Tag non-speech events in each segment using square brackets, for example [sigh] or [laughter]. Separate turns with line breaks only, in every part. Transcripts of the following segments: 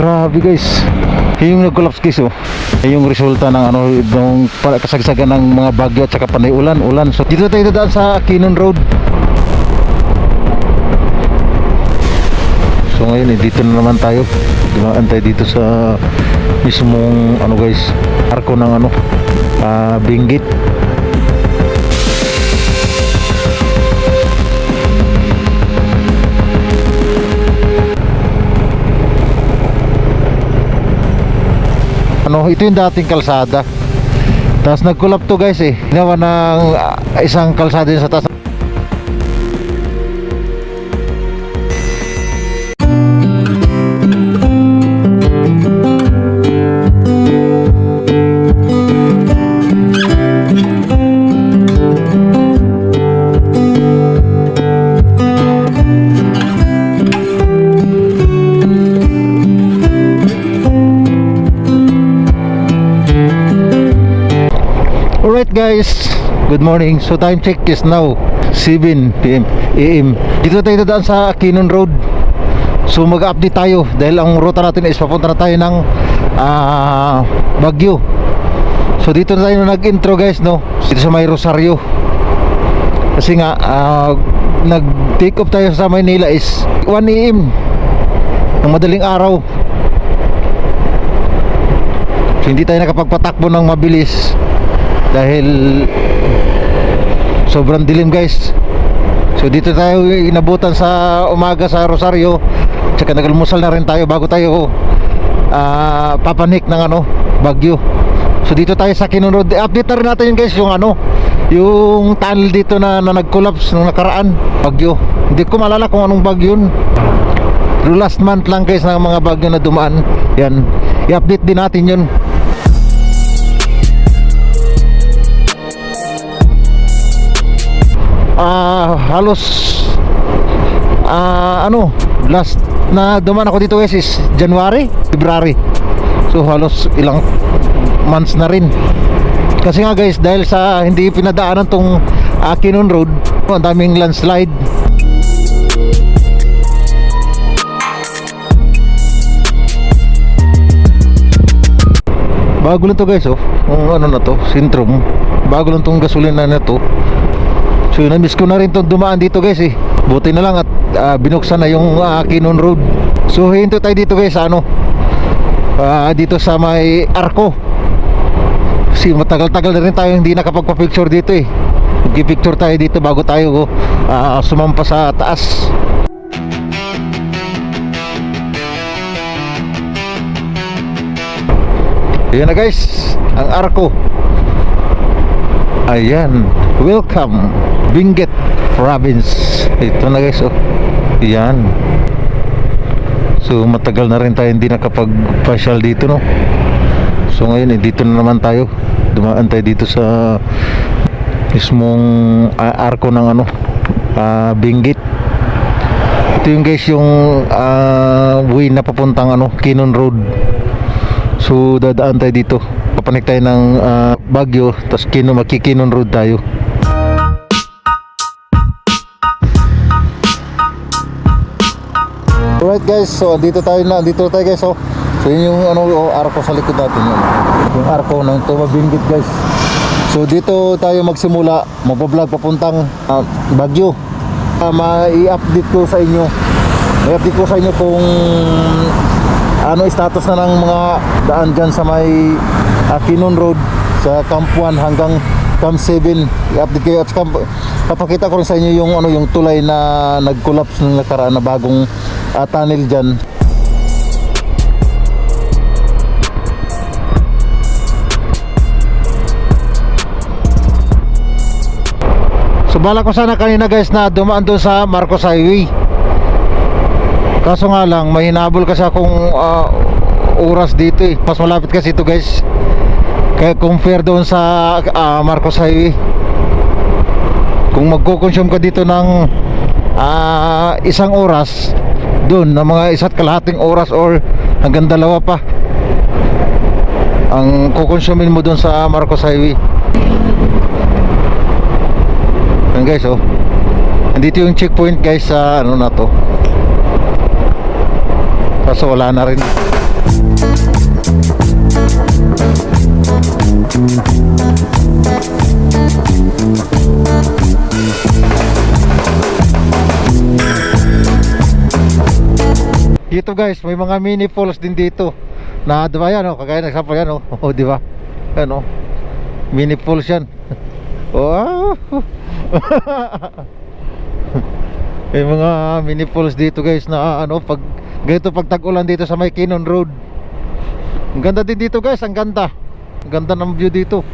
Grabe guys. Yung nag-collapse guys oh. Yung resulta ng ano ng kasagsagan ng mga bagyo at saka panay ulan, ulan. So dito tayo dadaan sa Kinon Road. So ngayon eh, dito na naman tayo. Dumaan tayo dito sa mismong ano guys, arko ng ano, ah, Binggit. Ano, ito yung dating kalsada. Tapos nag-collapse to guys eh. Ginawa ng ah, isang kalsada sa taas. Morning. So time check is now 7 PM AM. Dito tayo dadaan sa Kinon Road. So mag-update tayo dahil ang ruta natin is papunta na tayo ng ah, Baguio. So dito na tayo nag-intro guys no. Dito sa may Rosario. Kasi nga ah, nag-take off tayo sa Maynila is 1 AM ng madaling araw. So hindi tayo nakapagpatakbo ng mabilis dahil sobrang dilim guys. So dito tayo inabutan sa umaga sa Rosario. Tsaka nagalmusal na rin tayo bago tayo ah, papanik ng ano Bagyo so dito tayo sa Kinon Road update na rin natin guys yung ano yung tunnel dito na, na nag-collapse nung nakaraan. Bagyo hindi ko malala kung anong bagyo yun. Last month lang guys ng mga bagyo na dumaan. Yan. I-update din natin yun ah halos ah ano last na duman ako dito guys is January, February. So halos ilang months na rin. Kasi nga guys dahil sa hindi pinadaanan tong uh, Road ang daming landslide. Bago lang to guys oh. Ano na to sintrum bago lang tong gasolina na to So na-miss ko na rin itong dumaan dito guys eh. Buti na lang at ah, binuksan na yung uh, Kinon Road. So hinto tayo dito guys ano? Ah, Dito sa may Arco. Kasi matagal-tagal na rin tayo hindi nakapagpa-picture dito eh. Magpipicture tayo dito bago tayo ah, sumampa sa taas. Ayan na guys Ang Arco. Ayan, welcome Benguet Province. Ito na guys, oh. Yan. So matagal na rin tayo hindi nakapag-pasyal dito, no. So ngayon, eh, dito na naman tayo. Dumaan tayo dito sa mismong ah, arko ng ano, ah, Benguet. Ito yung guys yung ah, way na papuntang ano, Kinon Road. So dadaan tayo dito. Papanik tayo ng ah, Baguio, tapos Kino, makikinon road tayo. Alright guys, so dito tayo na, dito tayo guys oh. So yun yung ano, oh, arko sa likod natin yun. Yung arko ng Tumabingit guys. So dito tayo magsimula, magpa-vlog papuntang ah, Baguio. Uh, mai-update ko sa inyo. May-update ko sa inyo kung ano status na ng mga daan dyan sa may uh, Kinon Road sa Camp 1 hanggang Camp 7 i-update kayo at saka papakita ko rin sa inyo yung ano yung tulay na nag-collapse nung nakaraan na bagong uh, tunnel dyan So ko sana kanina guys na dumaan doon sa Marcos Highway Kaso nga lang, may hinabol kasi akong ah, oras dito eh. Mas malapit kasi ito guys. Kaya compare doon sa ah, Marcos Highway. Kung magko-consume ka dito ng ah, isang oras, doon na mga isa't kalahating oras or hanggang dalawa pa ang kukonsumin mo doon sa Marcos Highway. Yan guys oh. Nandito yung checkpoint guys sa ano na to. Kaso wala na rin. Dito guys, may mga mini falls din dito. Na, di ba yan, oh, kagaya ng example yan, oh, [laughs] oh di ba? Yan, oh. Mini falls yan. Wow! [laughs] [laughs] may mga mini falls dito guys na ano, pag ganito pag tag-ulan dito sa may Kinon Road. Ang ganda din dito guys, ang ganda. Ganda ng view dito.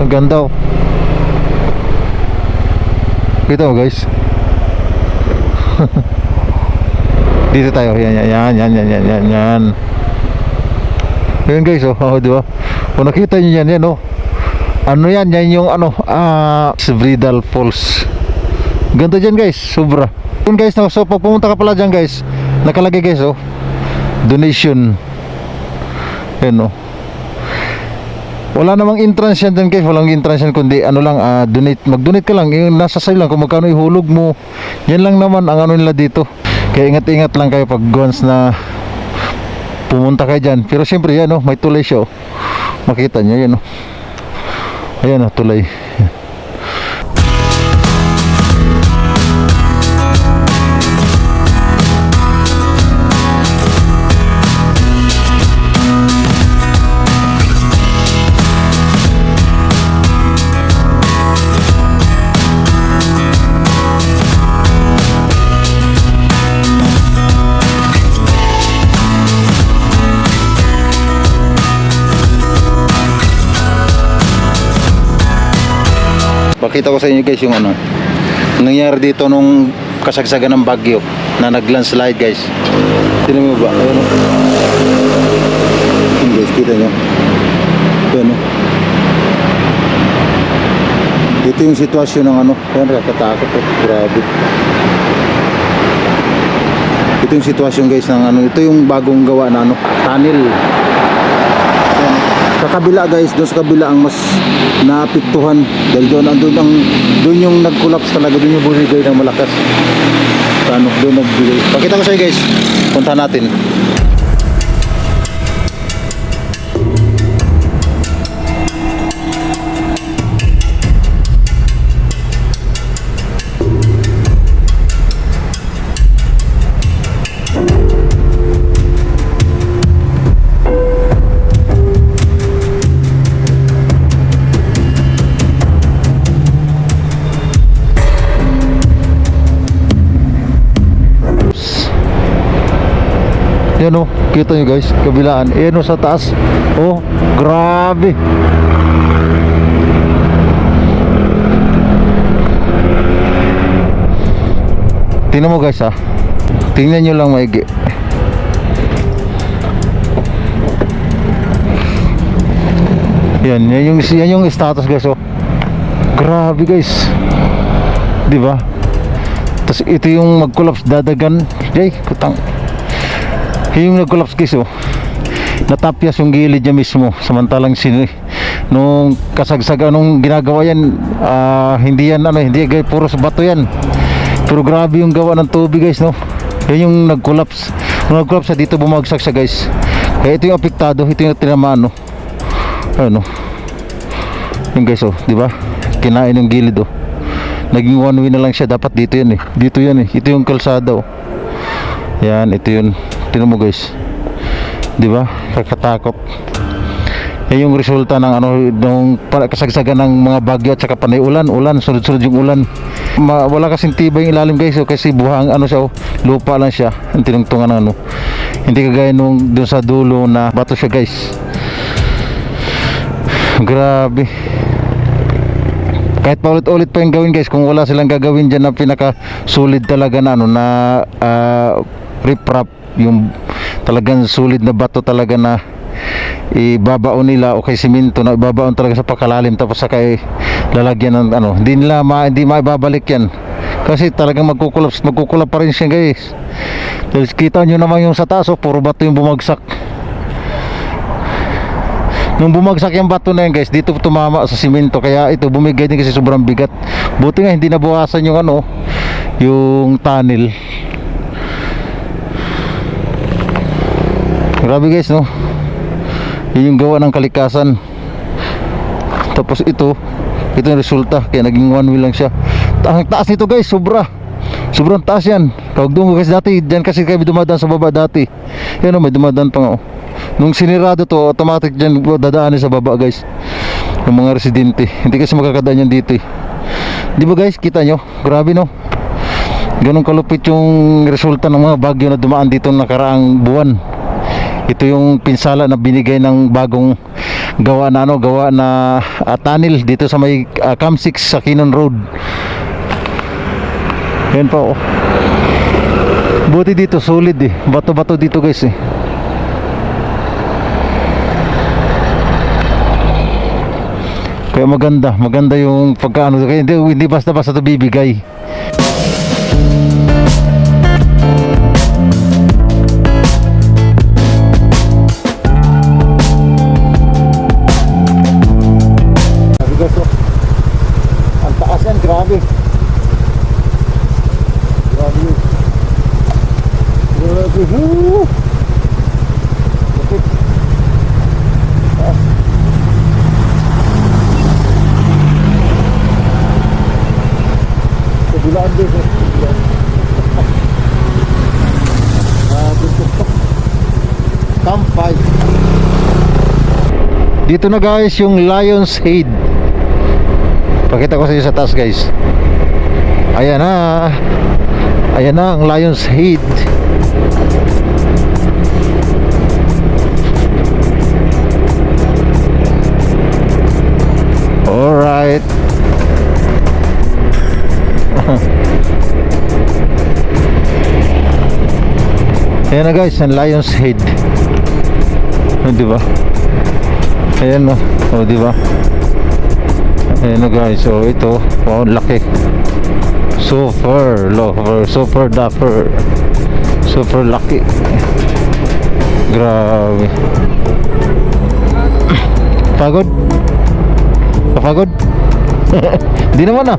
Ang ganda oh. Kita guys. [laughs] Dito tayo. Yan, yan, yan, yan, yan, yan, yan, yan. Yan guys, oh, oh di ba? Kung nakita niyo yan, yan, oh. Ano yan? Yan yung ano, ah, Bridal Falls. Ganda dyan guys, sobra. Yun guys, no, so pag pumunta ka pala dyan guys, nakalagay guys, oh, donation. Yan, oh. Wala namang entrance yan dyan guys, walang entrance yan kundi ano lang, ah, donate, mag-donate ka lang, yung nasa sa'yo lang kung magkano ihulog mo. Yan lang naman ang ano nila dito. Kaya ingat-ingat lang kayo pag once na pumunta kayo dyan. Pero siyempre yan oh, may tulay siya oh. Makita nyo yan oh. Ayan oh, tulay. Pakita ko sa inyo guys yung ano nangyari dito nung kasagsagan ng bagyo na nag-landslide guys. Tingnan mo ba? Ayun oh. Yun guys, kita nyo. Ayun oh. Ito yung sitwasyon ng ano. Ayun, nakakatakot oh. Grabe. Ito yung sitwasyon guys ng ano. Ito yung bagong gawa na ano. Tunnel. Sa kabila guys, doon sa kabila ang mas naapektuhan dahil doon andun ang doon yung nag-collapse talaga doon yung bumigay ng malakas. Ano, doon nagbigay. Pakita ko sa guys. Punta natin. Yan oh, kita nyo guys, kabilaan. Yan oh, sa taas. Oh, grabe. Tingnan mo guys ha. Tingnan nyo lang maigi. Yan, yan yung, yan yung status guys oh. Grabe guys. Di ba? Tapos ito yung mag-collapse dadagan. Jay, kutang. Yung nag-collapse guys oh. Natapyas yung gilid niya mismo. Samantalang sin nung kasagsaga nung ginagawa yan ah, hindi yan ano hindi guys puro sa bato yan. Pero grabe yung gawa ng tubig guys no. Yan yung nag-collapse. Nung nag-collapse dito bumagsak siya guys. Kaya ito yung apektado, ito yung tinamaan no. Ano? Yung guys oh, di ba? Kinain yung gilid oh. Naging one way na lang siya dapat dito yan eh. Dito yan eh. Ito yung kalsada oh. Yan, ito yun. Tingnan mo guys. 'Di ba? Kakatakot. Yan yung resulta ng ano nung kasagsagan ng mga bagyo at saka panay ulan, ulan, sunod-sunod yung ulan. Ma, wala kasing tibay yung ilalim guys, oh, kasi buhang ano siya, oh, lupa lang siya, ang tinungtungan ng ano. Hindi kagaya nung doon sa dulo na bato siya guys. Grabe. Kahit paulit-ulit pa yung gawin guys, kung wala silang gagawin dyan na pinaka solid talaga na ano na uh, riprap yung talagang solid na bato talaga na ibabaon nila o kay simento na ibabaon talaga sa pakalalim tapos saka i- lalagyan ng ano hindi nila ma, hindi maibabalik yan kasi talagang magkukulap magkukulap pa rin siya guys tapos kita nyo naman yung sa taas oh, puro bato yung bumagsak Nung bumagsak yung bato na yan guys, dito tumama sa simento kaya ito bumigay din kasi sobrang bigat. Buti nga hindi nabawasan yung ano, yung tunnel. Grabe guys no. Yun yung gawa ng kalikasan. Tapos ito, ito yung resulta kaya naging one wheel lang siya. Ang taas nito guys, sobra. Sobrang taas yan. Kawag doon guys dati, dyan kasi kami dumadaan sa baba dati. Yan o, may dumadaan pa nga oh. Nung sinirado to, automatic dyan dadaanin sa baba guys. Yung mga residente. Hindi kasi makakadaan yan dito eh. Di ba guys, kita nyo? Grabe no? Ganun kalupit yung resulta ng mga bagyo na dumaan dito nakaraang buwan. Ito yung pinsala na binigay ng bagong gawa na ano, gawa na ah, tunnel dito sa may uh, Cam 6 sa Kinon Road. Yan pa oh. Buti dito solid eh. Bato-bato dito guys eh. Kaya maganda, maganda yung pagkaano hindi, hindi basta-basta to bibigay. Grabe. Grabe. Grabe. Woo! Kabilaan din. eh. Ah, 5. Dito na guys yung Lion's Head. Pakita ko sa inyo sa taas guys. Ayan na. Ayan na ang Lion's Head. Alright. [laughs] Ayan na guys, ang Lion's Head. Oh, di ba? Ayan no. Oh, di ba? Ayan na guys. So ito, wow, laki. Super lover, super dapper. Super laki. Grabe. [coughs] Pagod? Kapagod? [laughs] Di naman ah.